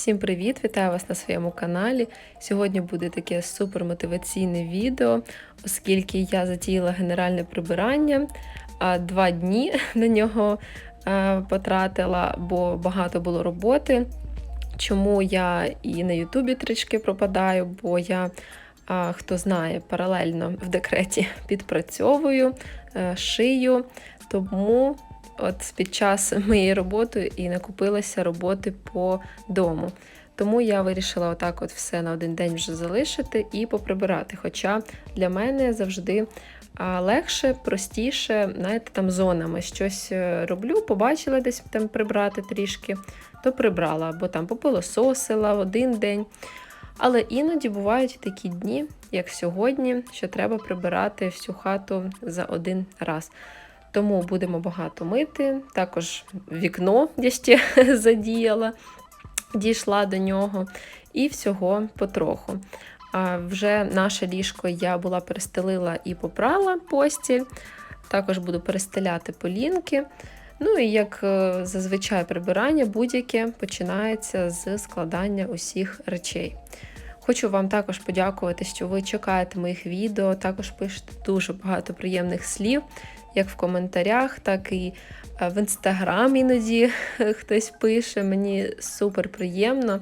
Всім привіт! Вітаю вас на своєму каналі. Сьогодні буде таке супермотиваційне відео, оскільки я затіяла генеральне прибирання, два дні на нього потратила, бо багато було роботи. Чому я і на Ютубі трішки пропадаю, бо я, хто знає, паралельно в декреті підпрацьовую, е, шию, тому от під час моєї роботи і накупилася роботи по дому. Тому я вирішила отак от все на один день вже залишити і поприбирати. Хоча для мене завжди легше, простіше, знаєте, там зонами щось е, роблю, побачила десь там прибрати трішки, то прибрала, або там попилососила один день. Але іноді бувають такі дні, як сьогодні, що треба прибирати всю хату за один раз. Тому будемо багато мити. Також вікно я ще задіяла, дійшла до нього, і всього потроху. А вже наше ліжко я була перестелила і попрала постіль. Також буду перестеляти полінки. Ну і як е, зазвичай прибирання будь-яке починається з складання усіх речей. Хочу вам також подякувати, що ви чекаєте моїх відео, також пишете дуже багато приємних слів, як в коментарях, так і е, в інстаграм іноді хтось пише. Мені супер приємно.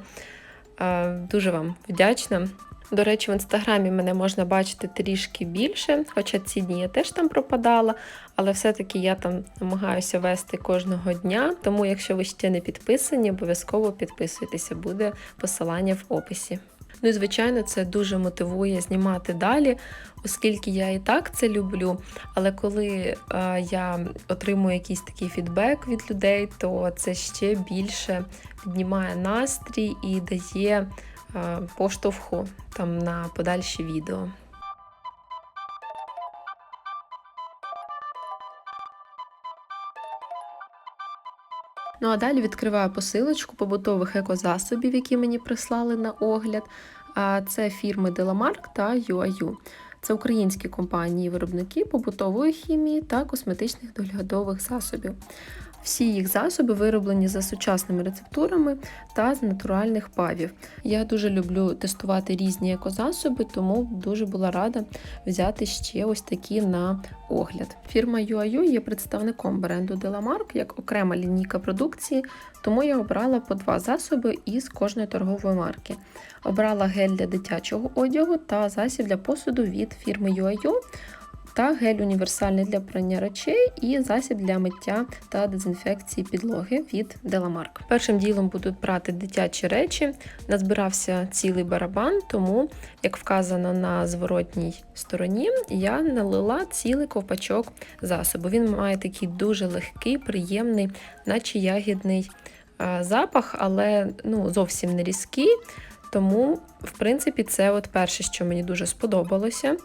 Е, дуже вам вдячна. До речі, в інстаграмі мене можна бачити трішки більше, хоча ці дні я теж там пропадала, але все-таки я там намагаюся вести кожного дня. Тому, якщо ви ще не підписані, обов'язково підписуйтеся, буде посилання в описі. Ну і звичайно, це дуже мотивує знімати далі, оскільки я і так це люблю. Але коли е, я отримую якийсь такий фідбек від людей, то це ще більше піднімає настрій і дає е, поштовху там на подальші відео. Ну а далі відкриваю посилочку побутових екозасобів, які мені прислали на огляд. А Це фірми Delamark та UAU. Це українські компанії-виробники побутової хімії та косметичних доглядових засобів. Всі їх засоби вироблені за сучасними рецептурами та з натуральних павів. Я дуже люблю тестувати різні екозасоби, тому дуже була рада взяти ще ось такі на огляд. Фірма UAU є представником бренду Delamark як окрема лінійка продукції, тому я обрала по два засоби із кожної торгової марки. Обрала гель для дитячого одягу та засіб для посуду від фірми UAU та гель універсальний для прання речей і засіб для миття та дезінфекції підлоги від Delamark. Першим ділом будуть брати дитячі речі. Назбирався цілий барабан, тому, як вказано на зворотній стороні, я налила цілий ковпачок засобу. Він має такий дуже легкий, приємний, наче ягідний запах, але ну, зовсім не різкий. Тому, в принципі, це от перше, що мені дуже сподобалося.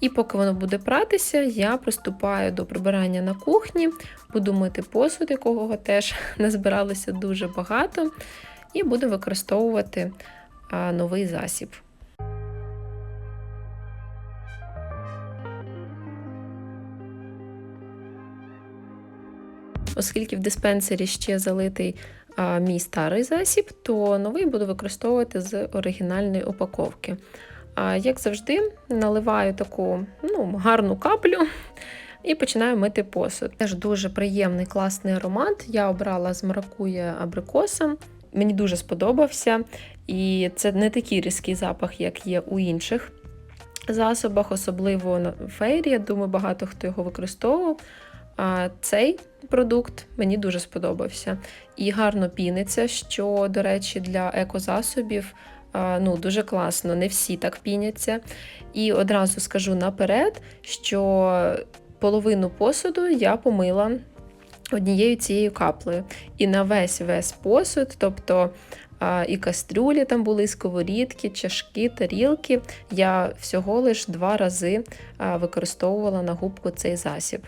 І поки воно буде пратися, я приступаю до прибирання на кухні, буду мити посуд, якого теж назбиралося дуже багато, і буду використовувати новий засіб. Оскільки в диспенсері ще залитий мій старий засіб, то новий буду використовувати з оригінальної упаковки. Як завжди, наливаю таку ну, гарну каплю і починаю мити посуд. Теж дуже приємний класний аромат. Я обрала з маракуя абрикоса. Мені дуже сподобався. І це не такий різкий запах, як є у інших засобах, особливо на фейрі. Я думаю, багато хто його використовував. А Цей продукт мені дуже сподобався. І гарно піниться, що, до речі, для екозасобів ну, дуже класно, не всі так піняться. І одразу скажу наперед, що половину посуду я помила однією цією каплею. І на весь весь посуд, тобто і кастрюлі там були, і сковорідки, чашки, тарілки, я всього лиш два рази використовувала на губку цей засіб.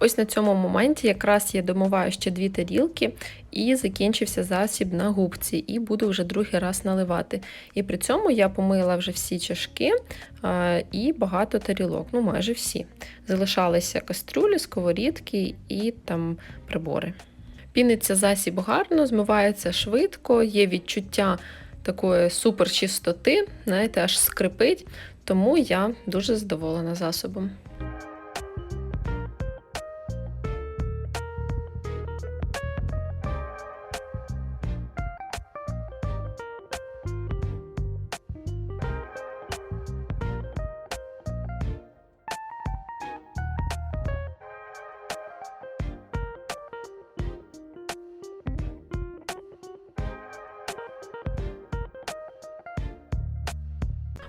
Ось на цьому моменті якраз я домиваю ще дві тарілки і закінчився засіб на губці, і буду вже другий раз наливати. І при цьому я помила вже всі чашки і багато тарілок, ну майже всі. Залишалися кастрюлі, сковорідки і там прибори. Піниться засіб гарно, змивається швидко, є відчуття такої супер чистоти, знаєте, аж скрипить, тому я дуже задоволена засобом.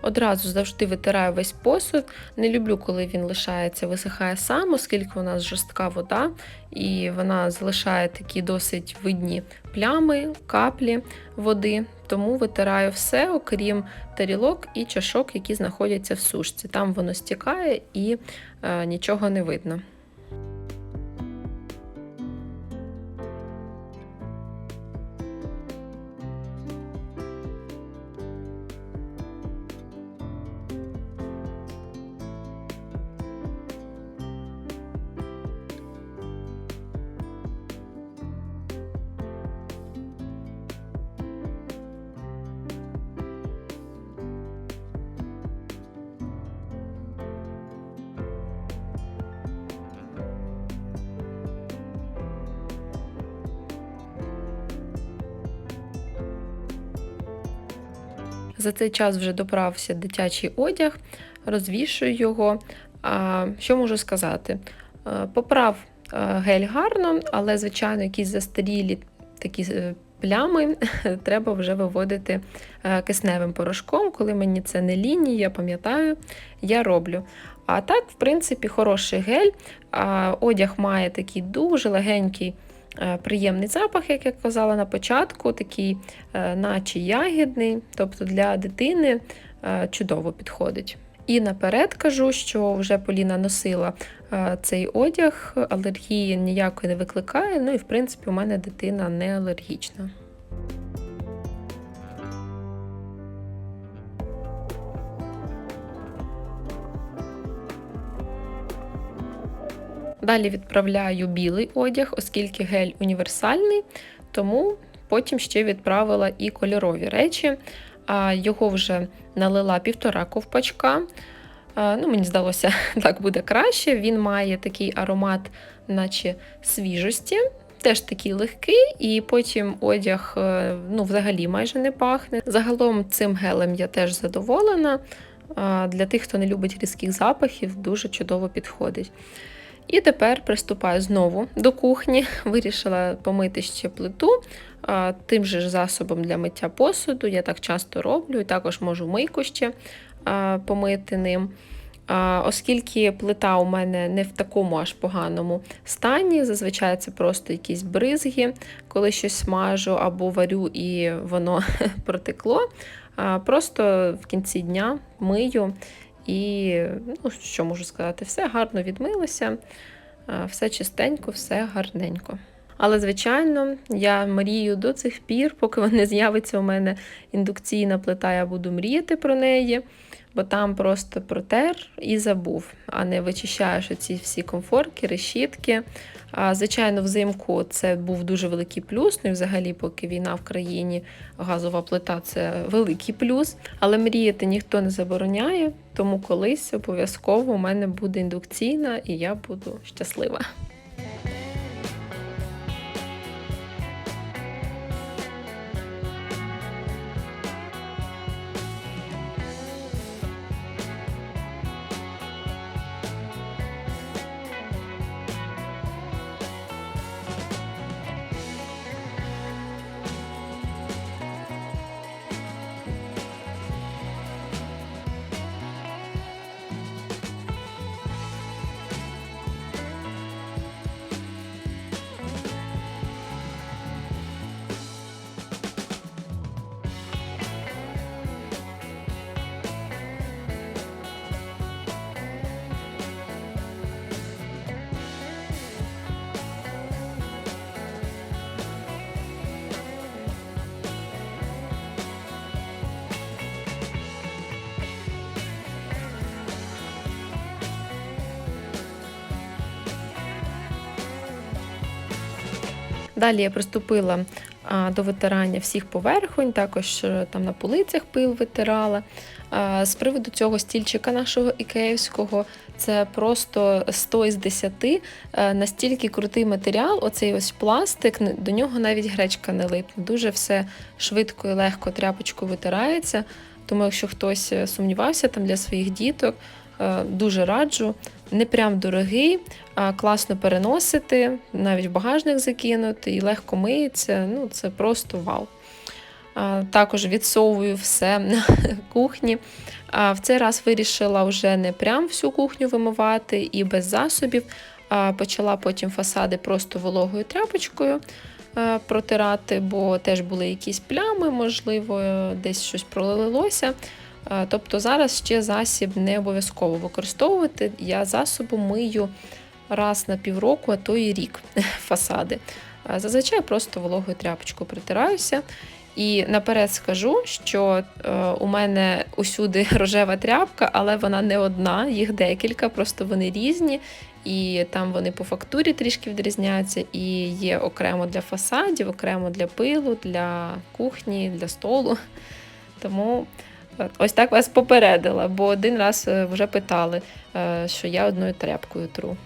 Одразу завжди витираю весь посуд. Не люблю, коли він лишається, висихає сам, оскільки у нас жорстка вода, і вона залишає такі досить видні плями, каплі води. Тому витираю все, окрім тарілок і чашок, які знаходяться в сушці. Там воно стікає і е, нічого не видно. За цей час вже доправився дитячий одяг, розвішую його. Що можу сказати? Поправ гель гарно, але, звичайно, якісь застарілі такі е, плями треба вже виводити е, кисневим порошком. Коли мені це не лінії, я пам'ятаю, я роблю. А так, в принципі, хороший гель. Одяг має такий дуже легенький. Е, приємний запах, як я казала на початку, такий, е, наче ягідний, тобто для дитини е, чудово підходить. І наперед кажу, що вже Поліна носила цей одяг, алергії ніякої не викликає. Ну і в принципі у мене дитина не алергічна. Далі відправляю білий одяг, оскільки гель універсальний, тому потім ще відправила і кольорові речі. Його вже налила півтора ковпачка. Ну, Мені здалося, так буде краще. Він має такий аромат, наче свіжості, теж такий легкий, і потім одяг е, ну, взагалі майже не пахне. Загалом цим гелем я теж задоволена. Для тих, хто не любить різких запахів, дуже чудово підходить. І тепер приступаю знову до кухні. Вирішила помити ще плиту тим же ж засобом для миття посуду. Я так часто роблю, і також можу мийку ще помити ним. Оскільки плита у мене не в такому аж поганому стані, зазвичай це просто якісь бризги, коли щось смажу або варю і воно протекло. Просто в кінці дня мию і, ну, що можу сказати, все гарно відмилося, все чистенько, все гарненько. Але, звичайно, я мрію до цих пір, поки не з'явиться у мене індукційна плита, я буду мріяти про неї бо там просто протер і забув, а не вичищаєш оці всі комфорки, решітки. Звичайно, взимку це був дуже великий плюс. Ну і взагалі, поки війна в країні, газова плита це великий плюс. Але мріяти ніхто не забороняє, тому колись обов'язково у мене буде індукційна і я буду щаслива. Далі я приступила до витирання всіх поверхонь, також е, там на полицях пил витирала. З приводу цього стільчика нашого ікеївського, це просто 100 із 10. Е, Настільки крутий матеріал, оцей ось пластик, до нього навіть гречка не липне. Дуже все швидко і легко тряпочкою витирається. Тому, якщо хтось е, сумнівався там для своїх діток, е, дуже раджу. Не прям дорогий, а класно переносити, навіть в багажник закинути і легко миється. Ну, це просто вау. Також відсовую все на кухні. В цей раз вирішила вже не прям всю кухню вимивати і без засобів. Почала потім фасади просто вологою тряпочкою протирати, бо теж були якісь плями, можливо, десь щось пролилося. Е, Тобто зараз ще засіб не обов'язково використовувати. Я засобом мию раз на півроку, а то і рік фасади. Е, Зазвичай просто вологою тряпочкою притираюся. І наперед скажу, що е, у мене усюди рожева тряпка, але вона не одна, їх декілька, просто вони різні. І там вони по фактурі трішки відрізняються, і є окремо для фасадів, окремо для пилу, для кухні, для столу. Тому ось так вас попередила, бо один раз е, вже питали, е, що я одною тряпкою тру.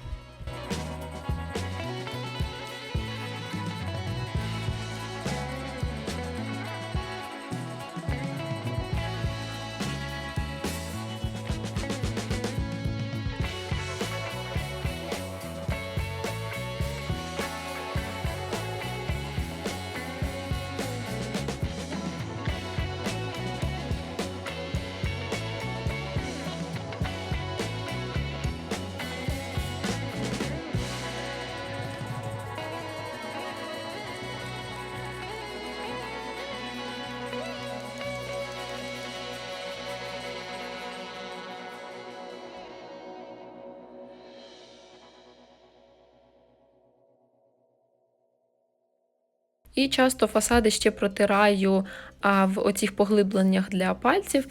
І часто фасади ще протираю в оцих поглибленнях для пальців.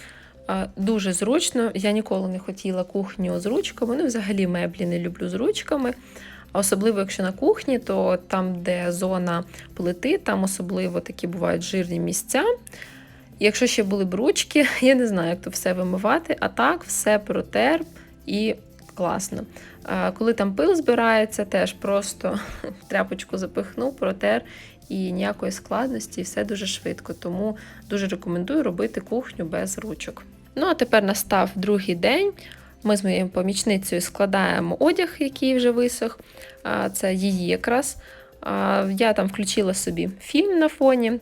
Дуже зручно. Я ніколи не хотіла кухню з ручками. Ну, взагалі меблі не люблю з ручками. Особливо, якщо на кухні, то там, де зона плити, там особливо такі бувають жирні місця. Якщо ще були б ручки, я не знаю, як то все вимивати, а так все протер і класно. Коли там пил збирається, теж просто тряпочку запихнув, протер і ніякої складності, і все дуже швидко. Тому дуже рекомендую робити кухню без ручок. Ну а тепер настав другий день. Ми з моєю помічницею складаємо одяг, який вже висох. Це її якраз. Я там включила собі фільм на фоні.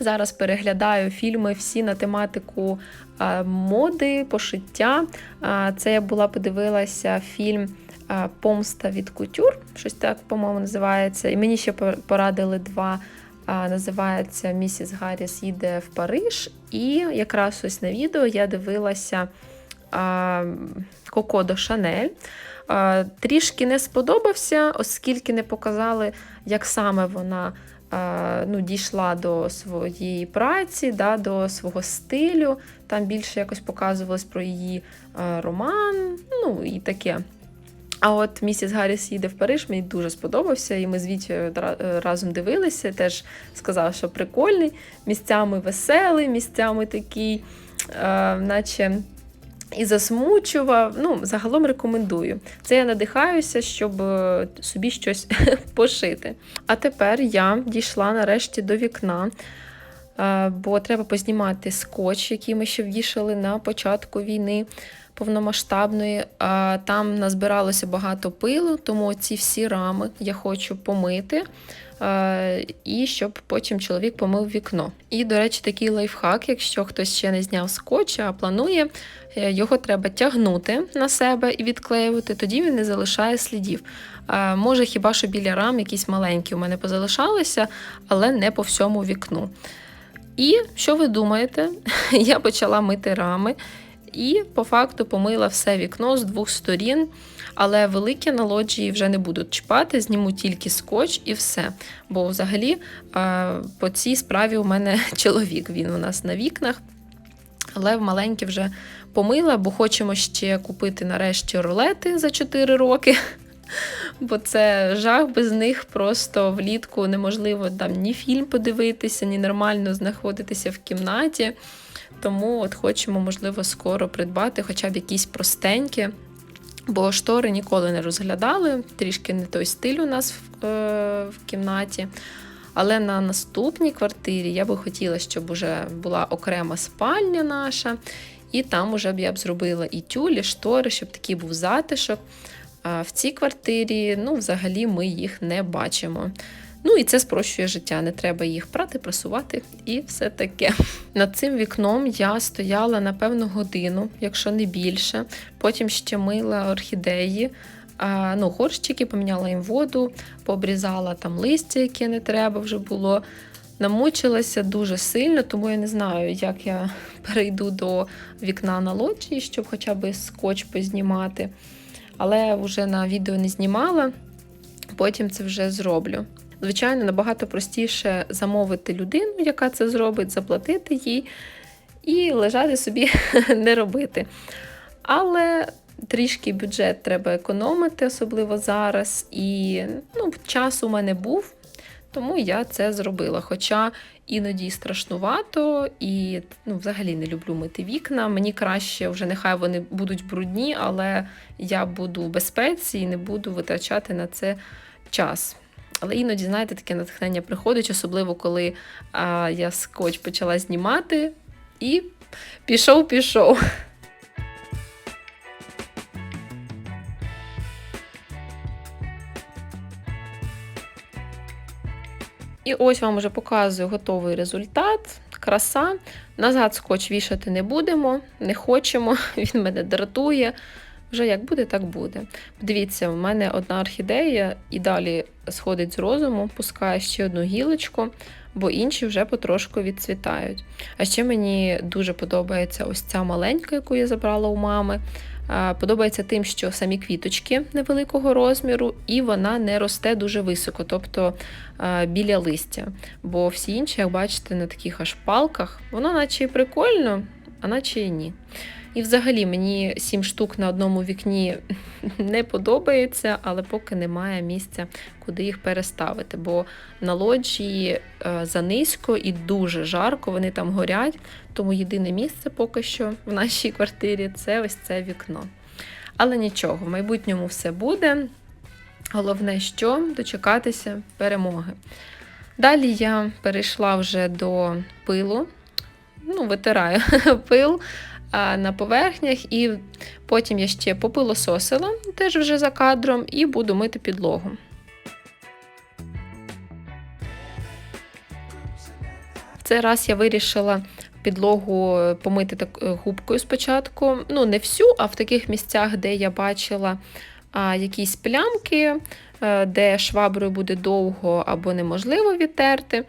Зараз переглядаю фільми всі на тематику моди, пошиття. Це я була подивилася фільм Помста від кутюр, щось так, по-моєму, називається. І мені ще порадили два. Називається Місіс Гарріс їде в Париж. І якраз ось на відео я дивилася Коко до Шанель. Трішки не сподобався, оскільки не показали, як саме вона ну, дійшла до своєї праці, да, до свого стилю. Там більше якось показувалось про її роман, ну і таке. А от місіс Гарріс їде в Париж, мені дуже сподобався, і ми з Вітєю разом дивилися. Теж сказав, що прикольний, місцями веселий, місцями такий, е, наче і засмучував. Ну, загалом рекомендую. Це я надихаюся, щоб е, собі щось пошити. А тепер я дійшла нарешті до вікна. е, Бо треба познімати скотч, який ми ще ввішали на початку війни повномасштабної. Там назбиралося багато пилу, тому ці всі рами я хочу помити. І щоб потім чоловік помив вікно. І, до речі, такий лайфхак, якщо хтось ще не зняв скотч, а планує, е, його треба тягнути на себе і відклеювати, тоді він не залишає слідів. Може, хіба що біля рам якісь маленькі у мене позалишалися, але не по всьому вікну. І що ви думаєте? Я почала мити рами і по факту помила все вікно з двох сторін, але великі на лоджії вже не буду чіпати, зніму тільки скотч і все. Бо взагалі е, по цій справі у мене чоловік, він у нас на вікнах. Але в маленькі вже помила, бо хочемо ще купити нарешті рулети за 4 роки. бо це жах без них. Просто влітку неможливо там ні фільм подивитися, ні нормально знаходитися в кімнаті. Тому от хочемо, можливо, скоро придбати хоча б якісь простенькі. Бо штори ніколи не розглядали, трішки не той стиль у нас в, е, в кімнаті. Але на наступній квартирі я би хотіла, щоб уже була окрема спальня наша, і там уже б я б зробила і тюлі, штори, щоб такий був затишок. А в цій квартирі, ну, взагалі, ми їх не бачимо. Ну і це спрощує життя. Не треба їх прати, прасувати і все таке. Над цим вікном я стояла напевно годину, якщо не більше. Потім ще мила орхідеї. Ну, горщики, поміняла їм воду, пообрізала там листя, яке не треба вже було. Намучилася дуже сильно, тому я не знаю, як я перейду до вікна на лоджії, щоб хоча б скотч познімати. Але вже на відео не знімала, потім це вже зроблю. Звичайно, набагато простіше замовити людину, яка це зробить, заплатити їй і лежати собі не робити. Але трішки бюджет треба економити, особливо зараз. І ну, час у мене був, тому я це зробила. Хоча іноді страшнувато і ну, взагалі не люблю мити вікна. Мені краще вже нехай вони будуть брудні, але я буду в безпеці і не буду витрачати на це час. Але іноді, знаєте, таке натхнення приходить, особливо коли а, я скотч почала знімати і пішов, пішов. І ось вам вже показую готовий результат, краса. Назад скотч вішати не будемо, не хочемо, він мене дратує. Вже як буде, так буде. Дивіться, в мене одна орхідея і далі сходить з розуму, пускає ще одну гілочку, бо інші вже потрошку відцвітають. А ще мені дуже подобається ось ця маленька, яку я забрала у мами. Подобається тим, що самі квіточки невеликого розміру, і вона не росте дуже високо, тобто біля листя. Бо всі інші, як бачите, на таких аж палках, воно наче і прикольно, а наче і ні. І взагалі мені сім штук на одному вікні не подобається, але поки немає місця, куди їх переставити. Бо на лоджії е, занизько і дуже жарко, вони там горять. Тому єдине місце поки що в нашій квартирі це ось це вікно. Але нічого, в майбутньому все буде. Головне, що дочекатися перемоги. Далі я перейшла вже до пилу, ну, витираю пил на поверхнях, і потім я ще попилососила, теж вже за кадром, і буду мити підлогу. В цей раз я вирішила підлогу помити так е, губкою спочатку. Ну, не всю, а в таких місцях, де я бачила а, якісь плямки, е, де шваброю буде довго або неможливо відтерти.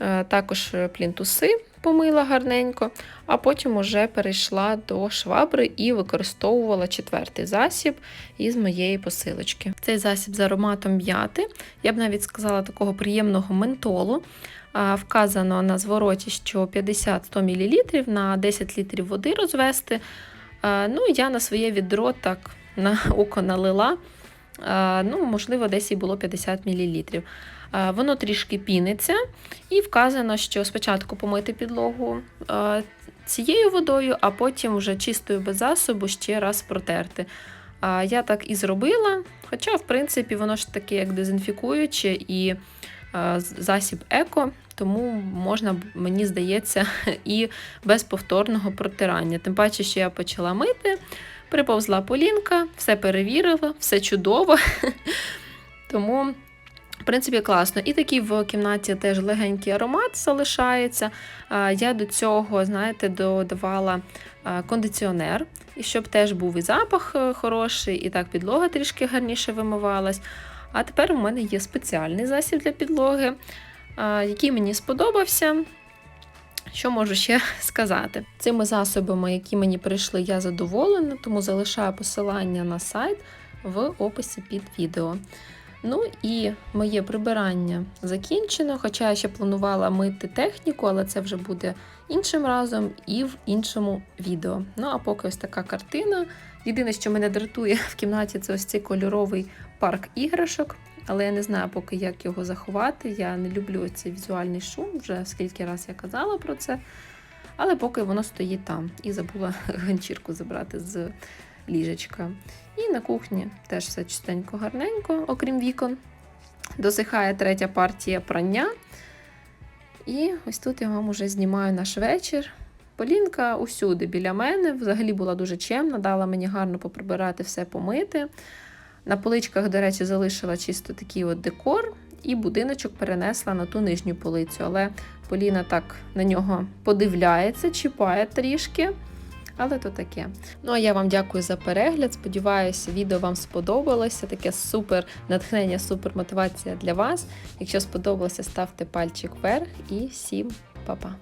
Е, також плінтуси помила гарненько, а потім уже перейшла до швабри і використовувала четвертий засіб із моєї посилочки. Цей засіб з ароматом м'яти, я б навіть сказала, такого приємного ментолу. Вказано на звороті, що 50-100 мл на 10 літрів води розвести. Ну, Я на своє відро так на око налила. Ну, Можливо, десь і було 50 мл. Воно трішки піниться, і вказано, що спочатку помити підлогу цією водою, а потім вже чистою без засобу ще раз протерти. Я так і зробила, хоча, в принципі, воно ж таке як дезінфікуюче і засіб еко, тому можна, мені здається, і без повторного протирання. Тим паче, що я почала мити, приповзла полінка, все перевірила, все чудово. Тому в принципі, класно. І такий в кімнаті теж легенький аромат залишається. Я до цього, знаєте, додавала кондиціонер, і щоб теж був і запах е, хороший, і так підлога трішки гарніше вимивалась. А тепер у мене є спеціальний засіб для підлоги, який мені сподобався. Що можу ще сказати? Цими засобами, які мені прийшли, я задоволена, тому залишаю посилання на сайт в описі під відео. Ну і моє прибирання закінчено, хоча я ще планувала мити техніку, але це вже буде іншим разом і в іншому відео. Ну, а поки ось така картина, Єдине, що мене дратує в кімнаті, це ось цей кольоровий парк іграшок. Але я не знаю поки як його заховати. Я не люблю цей візуальний шум, вже скільки раз я казала про це. Але поки воно стоїть там. І забула ганчірку забрати з ліжечка. І на кухні теж все чистенько гарненько, окрім вікон. Досихає третя партія прання. І ось тут я вам уже знімаю наш вечір. Полінка усюди біля мене, взагалі була дуже чемна, дала мені гарно поприбирати все помити. На поличках, до речі, залишила чисто такий от декор, і будиночок перенесла на ту нижню полицю. Але Поліна так на нього подивляється, чіпає трішки. Але то таке. Ну а я вам дякую за перегляд. Сподіваюся, відео вам сподобалося. Таке супер натхнення, супер мотивація для вас. Якщо сподобалося, ставте пальчик вверх і всім па-па!